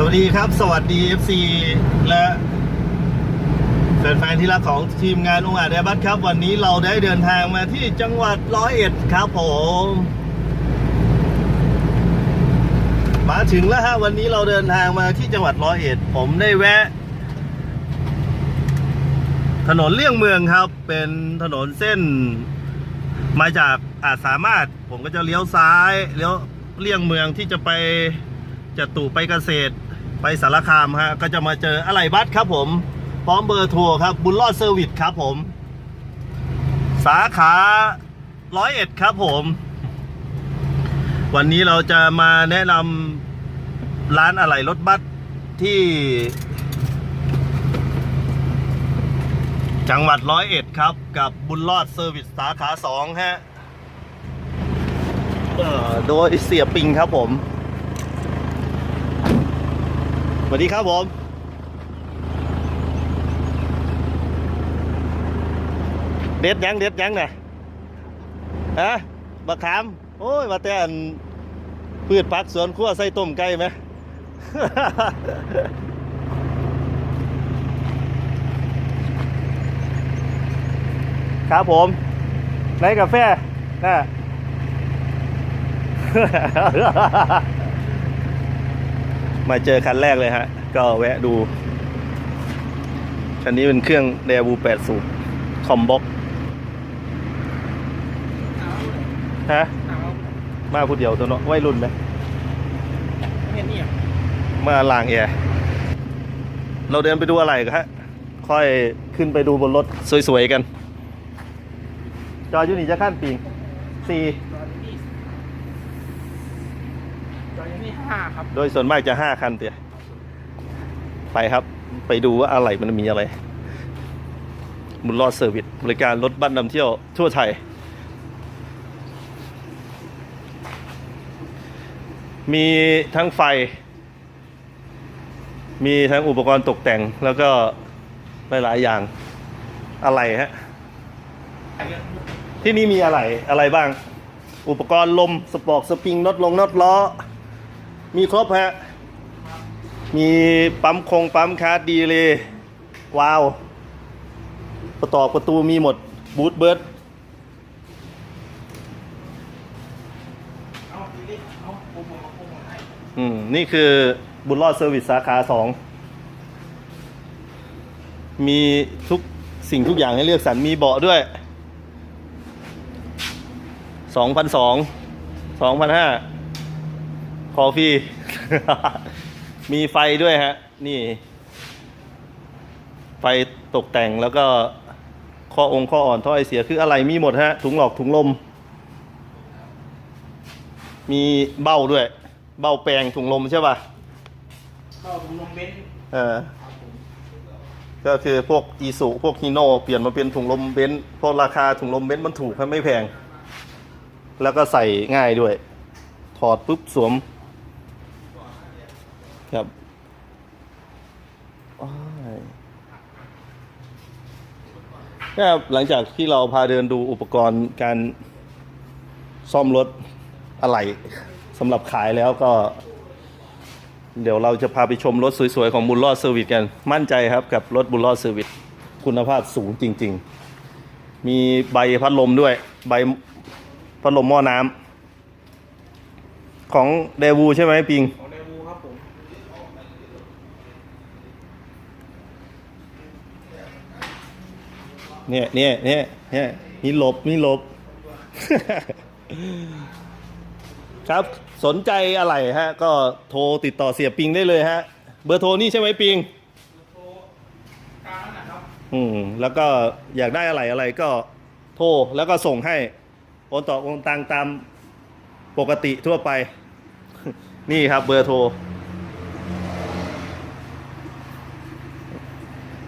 สวัสดีครับ สวัสดี FC และแฟนๆที่รักของทีมงานองค์อาจแอบัสครับ วันนี้เราได้เดินทางมาที่จังหวัดร้อยเอ็ดครับผมมาถึงแล้วฮะวันนี้เราเดินทางมาที่จังหวัดร้อยเอ็ด ผมได้แวะ ถนนเลี่ยงเมืองครับ เป็นถนนเส้น มาจากอาจสามารถ ผมก็จะเลี้ยวซ้ายเลี้ยวเลี่ยงเมืองที่จะไปจตุไปเกษตร ไปสารคามฮะก็จะมาเจออะไรบัสครับผม พร้อมเบอร์โทรครับ บุญรอดเซอร์วิสครับผม สาขาร้อยเอ็ดครับผม วันนี้เราจะมาแนะนำร้านอะไหล่รถบัสที่ จังหวัดร้อยเอ็ดครับ กับบุญรอดเซอร์วิสสาขาสองฮะโดยเสียปิงครับผม สวัสดีครับผมเด็ดยังเด็ดยังเนี่ยฮะบักขาม โอ้ยมาแต่อันพืชผักสวนครัวใส่ต้มไก่ไหมครับผม ในกาแฟนะ มาเจอคันแรกเลยฮะ ก็แวะดูคันนี้เป็นเครื่องเดวู8สูบคอมบ็อกฮะ มาผู้เดียวตัวเนาะวัยรุ่นไหมเห็นนี่อะมาลางแอร์เราเดินไปดูอะไรกันฮะ ค่อยขึ้นไปดูบนรถสวยๆกัน จอยูนี่จะขั้นปีงสี่ จอนี่จอนี่ห้าครับ โดยส่วนมากจะห้าคันเตียไปครับ ไปดูว่าอะไรมันมีอะไร บุญรอดเซอร์วิสบริการรถบัสนำเที่ยวทั่วไทย มีทั้งไฟ มีทั้งอุปกรณ์ตกแต่งแล้วก็หลายๆอย่างอะไรฮะ ที่นี่มีอะไรอะไรบ้าง อุปกรณ์ลม สปอกสปริงน็อตลงน็อตล้อ มีครบฮะ มีปั๊มคงปั๊มคาร์ดดีเลย์วาว ประตอประตูมีหมด บูทเบิร์ดอืม นี่คือบุญรอดเซอร์วิสสาขาสอง มีทุกสิ่งทุกอย่างให้เลือกสรรมีเบาะด้วยสองพันส องสองพันห้าคอฟรีมีไฟด้วยฮะ นี่ ไฟตกแต่งแล้วก็ข้อองค์ข้ออ่อนท่อไอเสียคืออะไรมีหมดฮะ ถุงหลอกถุงลม มีเบ้าด้วย เบ้าแปลงถุงลมใช่ป่ะเข้าผมลงเบนซ์เออ ก็คือพวกอีสุพวกฮีโน่เปลี่ยนมาเป็นถุงลมเบนซ์เพราะราคาถุงลมเบนซ์มันถูกครับไม่แพง แล้วก็ใส่ง่ายด้วย ถอดปุ๊บสวม ครับอ้ายครับหลังจากที่เราพาเดินดูอุปกรณ์การซ่อมรถอะไหล่สำหรับขายแล้วก็ เดี๋ยวเราจะพาไปชมรถสวยๆ ของบุญรอดเซอร์วิสกัน มั่นใจครับกับรถบุญรอดเซอร์วิสคุณภาพสูงจริง ๆ มีใบพัดลมด้วย ใบพัดลมหม้อน้ำของเดวูใช่ไหมปิง ของเดวูครับผม เนี่ยเนี่ยเนี่ยเนี่ยมีหลบมีหลบ ครับสนใจอะไรฮะ ก็โทรติดต่อเสียปิงได้เลยฮะ เบอร์โทรนี่ใช่ไหมปิงโทรกลางนั่นนะครับอืมแล้วก็อยากได้อะไรอะไรก็โทรแล้วก็ส่งให้โอนต่อโอนตังตามปกติทั่วไป นี่ครับเบอร์โทร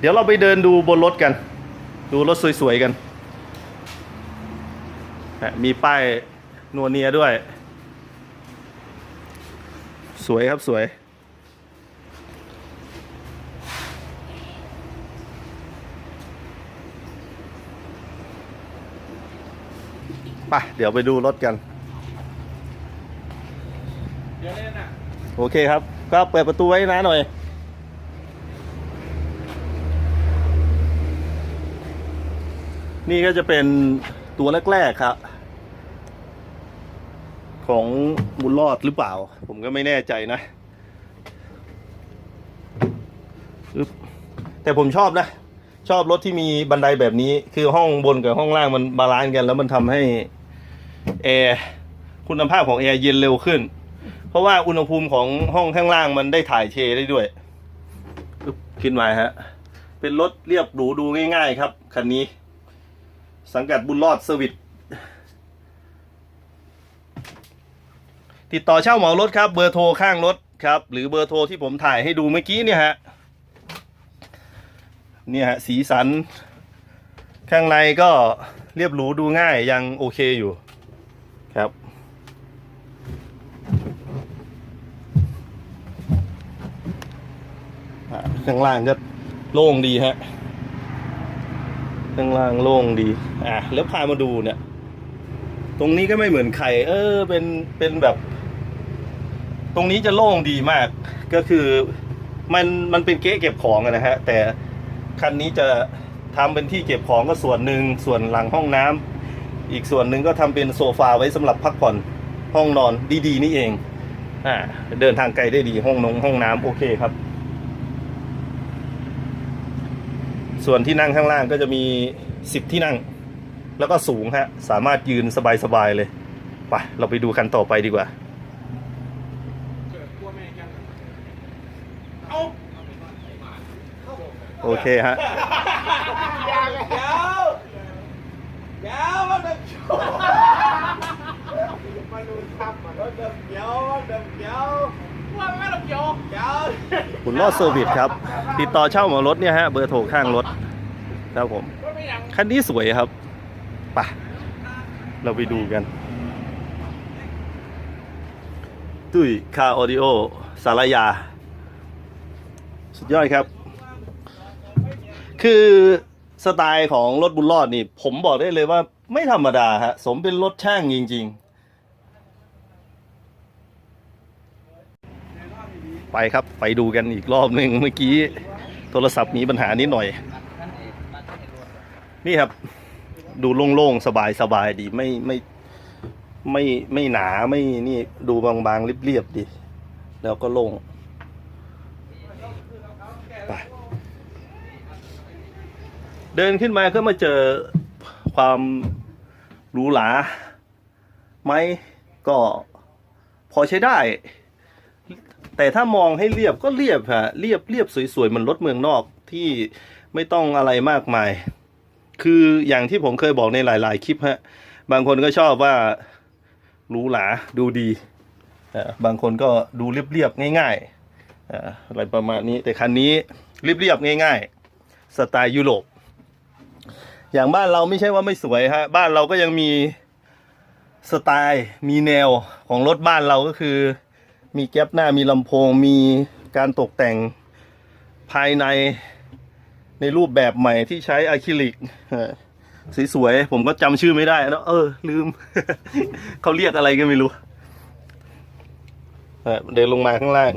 เดี๋ยวเราไปเดินดูบนรถกัน ดูรถสวยๆกันฮะมีป้ายนัวเนียด้วย สวยครับสวยไปเดี๋ยวไปดูรถกันเดี๋ยวเล่นอะโอเคครับเครับเปิดประตูไว้นะหน่อย นี่ก็จะเป็นตัวแรกๆครับ ของบุญรอดหรือเปล่า ผมก็ไม่แน่ใจนะแต่ผมชอบนะ ชอบรถที่มีบันไดแบบนี้ คือห้องบนกับห้องล่างมันบาลานซ์กัน แล้วมันทำให้แอร์คุณภาพของแอร์เย็นเร็วขึ้น เพราะว่าอุณหภูมิของห้องข้างล่างมันได้ถ่ายเทได้ด้วยขึ้นมาฮะ เป็นรถเรียบหรูดูง่าย ๆ ครับคันนี้ สังกัดบุญรอดเซอร์วิสติดต่อเช่าเหมารถครับ เบอร์โทรข้างรถครับ หรือเบอร์โทรที่ผมถ่ายให้ดูเมื่อกี้เนี่ยฮะเนี่ยฮะสีสัน ข้างในก็เรียบหรูดูง่ายยังโอเคอยู่ครับข้างล่างก็โล่งดีฮะ ข้างล่างโล่งดี อะแล้วพามาดูเนี่ย ตรงนี้ก็ไม่เหมือนใคร เออ เป็นเป็นแบบ ตรงนี้จะโล่งดีมาก ก็คือมันมันเป็นเก๊ะเก็บของนะฮะ แต่คันนี้จะทำเป็นที่เก็บของก็ส่วนหนึ่งส่วนหลังห้องน้ำอีกส่วนหนึ่งก็ทำเป็นโซฟาไว้สำหรับพักผ่อนห้องนอนดีๆ นี่เองอ่าเดินทางไกลได้ดีห้องนงห้องน้ำโอเคครับ ส่วนที่นั่งข้างล่างก็จะมีสิบที่นั่ง แล้วก็สูงฮะ สามารถยืนสบายๆเลย ไป เราไปดูคันต่อไปดีกว่าเกิดกลัวแม่ยังเอาโอเคฮะยาวเลยยาวยาวมาเดิมมาดูครับมาเดิมเดี๋ยวเดิมเดี๋ยว คุณรอดเซอร์วิสครับ ติดต่อเช่าเหมารถเนี่ยฮะ เบอร์โทรข้างรถครับผม คันนี้สวยครับปะเราไปดูกันตุ้ยคาออดิโอสารยา สุดยอดครับ คือสไตล์ของรถบุญรอดนี่ ผมบอกได้เลยว่าไม่ธรรมดาฮะ สมเป็นรถช่างจริง ๆ ไปครับไปดูกันอีกรอบหนึ่งเมื่อกี้ โทรศัพท์มีปัญหานิดหน่อย นี่ครับ ดูโล่งๆ สบายๆดีไม่ไม่ไม่ไม่หนาไม่นี่ดูบางๆเรียบๆดี แล้วก็โล่งไปเดินขึ้นมาก็มาเจอความหรูหราไหมก็พอใช้ได้ แต่ถ้ามองให้เรียบก็เรียบฮะเรียบเรียบสวยๆเหมือนรถเมืองนอกที่ไม่ต้องอะไรมากมาย คืออย่างที่ผมเคยบอกในหลาย ๆ คลิปฮะบางคนก็ชอบว่าหรูหราดูดีอ่อบางคนก็ดูเรียบๆง่ายๆอ่ออะไรประมาณนี้ แต่คันนี้เรียบๆง่าย ๆ สไตล์ยุโรปอย่างบ้านเราไม่ใช่ว่าไม่สวยฮะบ้านเราก็ยังมีสไตล์มีแนวของรถบ้านเราก็คือ มีแก๊ปหน้ามีลำโพง มีการตกแต่งภายในในรูปแบบใหม่ที่ใช้อะคริลิกสวยๆ ผมก็จำชื่อไม่ได้แล้วเออ ลืม เขาเรียกอะไรก็ไม่รู้เออเดินลงมาข้างล่าง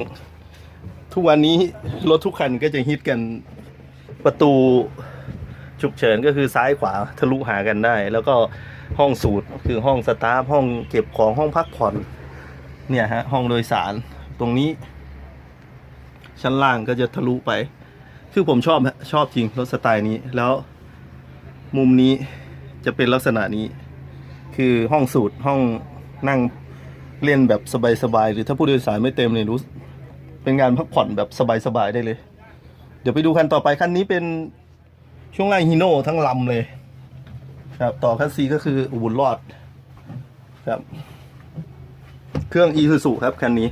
ทุกวันนี้รถทุกคันก็จะฮิตกันประตูฉุกเฉินก็คือซ้ายขวาทะลุหากันได้ แล้วก็ห้องสูตรคือห้องสตาฟห้องเก็บของห้องพักผ่อน เนี่ยฮะห้องโดยสารตรงนี้ ชั้นล่างก็จะทะลุไป คือผมชอบฮะชอบจริงรถสไตล์นี้แล้วมุมนี้จะเป็นลักษณะนี้ คือห้องสูตรห้องนั่งเล่นแบบสบายๆหรือถ้าผู้โดยสารไม่เต็มเนี่ยรู้เป็นงานพักผ่อนแบบสบายๆได้เลย เดี๋ยวไปดูคันต่อไปคันนี้เป็นช่วงล่างฮีโน่ทั้งลำเลย ครับ ต่อคัสซีก็คืออุบุญรอดครับ เครื่อง e ี u z u ครับคันนี้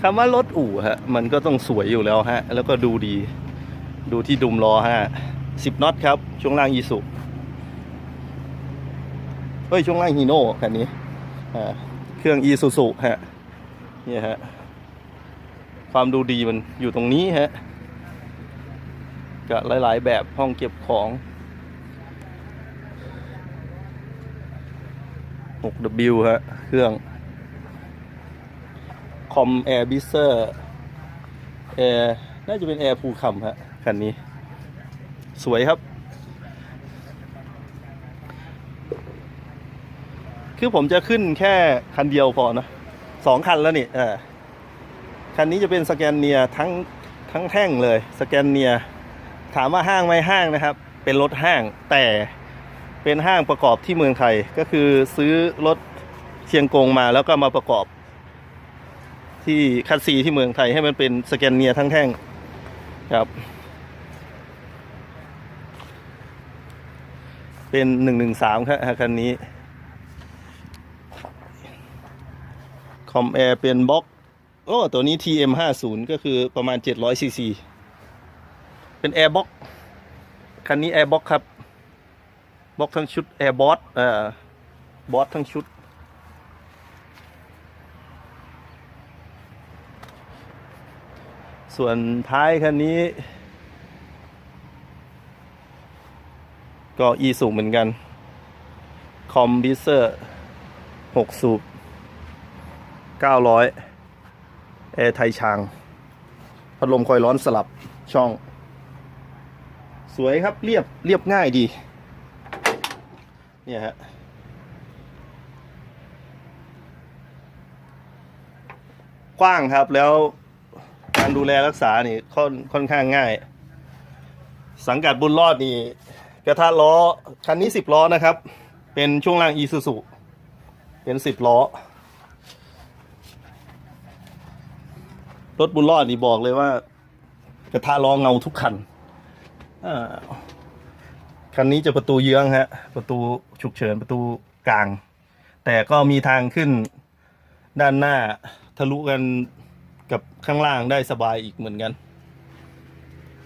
คำว่ารถอู่ฮะ มันก็ต้องสวยอยู่แล้วฮะ แล้วก็ดูดี ดูที่ดุมล้อฮะสิบน็อตครับ ช่วงล่างอีสุเฮ้ย ช่วงล่างฮีโน่คันนี้เครื่องอีซูซุฮะ นี่ฮะ ความดูดีมันอยู่ตรงนี้ฮะ กับหลาย ๆ แบบห้องเก็บของ 6W ฮะ เครื่อง คอมแอร์บิเซอร์แอร์น่าจะเป็นแอร์ภูคำฮะ คันนี้ สวยครับ คือผมจะขึ้นแค่คันเดียวพอนะสองคันแล้วนี่เออคันนี้จะเป็นสแกนเนียทั้งทั้งแท่งเลย สแกนเนีย ถามว่าห้างไหมห้างนะครับ เป็นรถห้างแต่เป็นห้างประกอบที่เมืองไทย ก็คือซื้อรถเชียงกงมาแล้วก็มาประกอบ ที่คัดซีที่เมืองไทยให้มันเป็นสแกนเนียทั้งแท่งครับ เป็นหนึ่งหนึ่งสามครับคันนี้คอมแอร์เป็นบล็อกโอ้ตัวนี้ TM 5 0 ก็คือประมาณ700ซีซี เป็นแอร์บ็อกคันนี้แอร์บ็อกครับบ็อกทั้งชุดแอร์บอสเอ่อบอสทั้งชุด ส่วนท้ายคันนี้ ก็อีสูงเหมือนกัน คอมบิเซอร์6สูบ900แอร์ไทยชางพัดลมคอยร้อนสลับช่อง สวยครับเรียบเรียบง่ายดี เนี่ยฮะกว้างครับแล้วการดูแลรักษานี่ค่อนค่อนข้างง่าย สังกัดบุญรอดนี่กระทะล้อ คันนี้สิบล้อนะครับ เป็นช่วงล่างอีซูซูเป็นสิบล้อ รถบุญรอดนี่บอกเลยว่า กระทะล้อเงาทุกคัน คันนี้จะประตูเยื้องฮะ ประตูฉุกเฉินประตูกลาง แต่ก็มีทางขึ้นด้านหน้าทะลุกันกับข้างล่างได้สบายอีกเหมือนกัน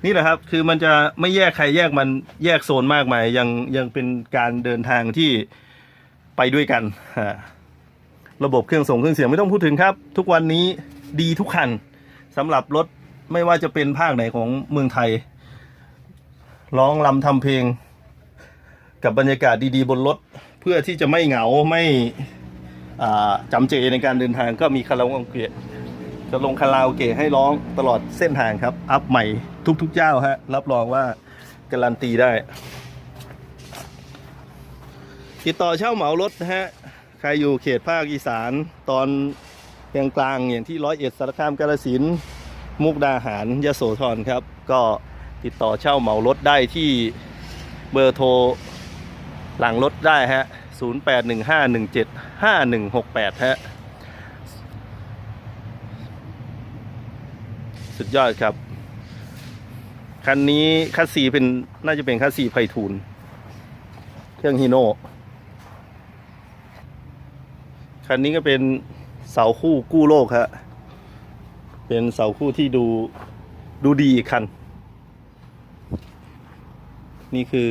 นี่แหละครับคือมันจะไม่แยกใครแยกมันแยกโซนมากมายยังยังเป็นการเดินทางที่ไปด้วยกัน ระบบเครื่องส่งเครื่องเสียงไม่ต้องพูดถึงครับ ทุกวันนี้ดีทุกคันสำหรับรถไม่ว่าจะเป็นภาคไหนของเมืองไทย ร้องลำทำเพลง กับบรรยากาศดีๆ บนรถ เพื่อที่จะไม่เหงาไม่อ่าจำเจในการเดินทางก็มีคาราโอเกะจะลงคาราโอเกะให้ร้องตลอดเส้นทางครับ อัพใหม่ทุกๆเจ้าฮะ รับรองว่าการันตีได้ ติดต่อเช่าเหมารถนะฮะ ใครอยู่เขตภาคอีสานตอนกลางกลางอย่างที่ร้อยเอ็ดสารคามกาฬสินมุกดาหารยโสธรครับ ก็ ติดต่อเช่าเหมารถได้ที่เบอร์โทรหลังรถได้ฮะ 0815175168 ฮะ สุดยอดครับ คันนี้คัสซีเป็นน่าจะเป็นคัสซีไพฑูรย์เครื่องฮีโน่คันนี้ก็เป็นเสาคู่กู้โลกฮะ เป็นเสาคู่ที่ดูดูดีอีกคัน นี่คือ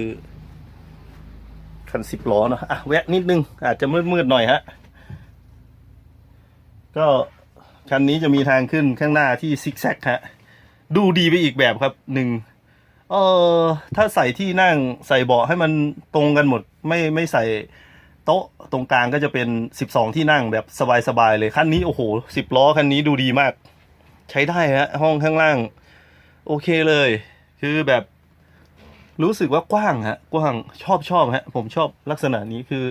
คันสิบล้อเนอะอะแวะนิดนึง อาจจะมืดๆหน่อยฮะ ก็คันนี้จะมีทางขึ้นข้างหน้าที่ซิกแซกฮะ ดูดีไปอีกแบบครับหนึ่งเออถ้าใส่ที่นั่งใส่เบาะให้มันตรงกันหมด ไม่ไม่ใส่โต๊ะตรงกลางก็จะเป็นสิบสองที่นั่งแบบสบายๆเลยคันนี้โอ้โหสิบล้อคันนี้ดูดีมาก ใช้ได้ฮะห้องข้างล่าง โอเคเลย คือแบบ รู้สึกว่ากว้างฮะกว้างชอบชอบฮะผมชอบลักษณะนี้คือ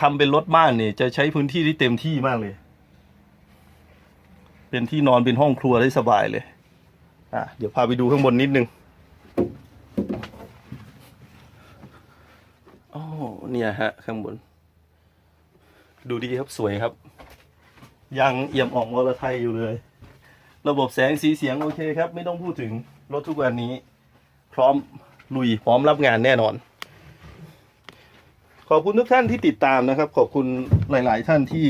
ทำเป็นรถบ้านเนี่ย จะใช้พื้นที่ที่เต็มที่มากเลย เป็นที่นอนเป็นห้องครัวได้สบายเลย อะเดี๋ยวพาไปดูข้างบนนิดนึงโอ้เนี่ยฮะ ข้างบน ดูดีครับสวยครับ ยังเอี่ยมอ่องวรไทยอยู่เลย ระบบแสงสีเสียงโอเคครับ ไม่ต้องพูดถึงรถทุกวันนี้ พร้อมลุยพร้อมรับงานแน่นอน ขอบคุณทุกท่านที่ติดตามนะครับ ขอบคุณหลาย ๆ ท่านที่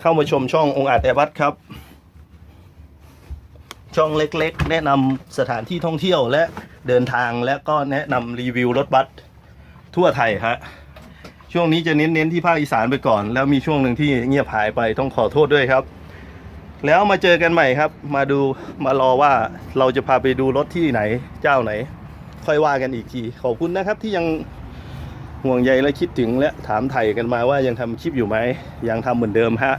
เข้ามาชมช่ององค์อาจแอร์บัสครับ ช่องเล็ก ๆ แนะนำสถานที่ท่องเที่ยวและเดินทางและก็แนะนำรีวิวรถบัสทั่วไทยฮะช่วงนี้จะเน้นๆที่ภาคอีสานไปก่อน แล้วมีช่วงหนึ่งที่เงียบหายไปต้องขอโทษด้วยครับ แล้วมาเจอกันใหม่ครับ มาดูมารอว่าเราจะพาไปดูรถที่ไหนเจ้าไหน ค่อยว่ากันอีกที ขอบคุณนะครับที่ยังห่วงใยและคิดถึงและถามไถ่กันมาว่ายังทำคลิปอยู่ไหมยังทำเหมือนเดิมฮะ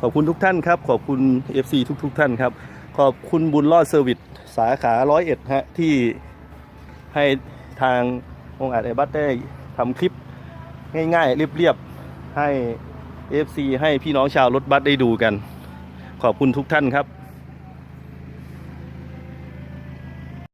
ขอบคุณทุกท่านครับ ขอบคุณ FC ทุกๆท่านครับ ขอบคุณบุญรอดเซอร์วิสสาขาร้อยเอ็ดฮะที่ให้ทางองค์อาจไอบัตได้ทำคลิปง่ายๆเรียบๆให้ FC ให้พี่น้องชาวรถบัสได้ดูกัน ขอบคุณทุกท่านครับ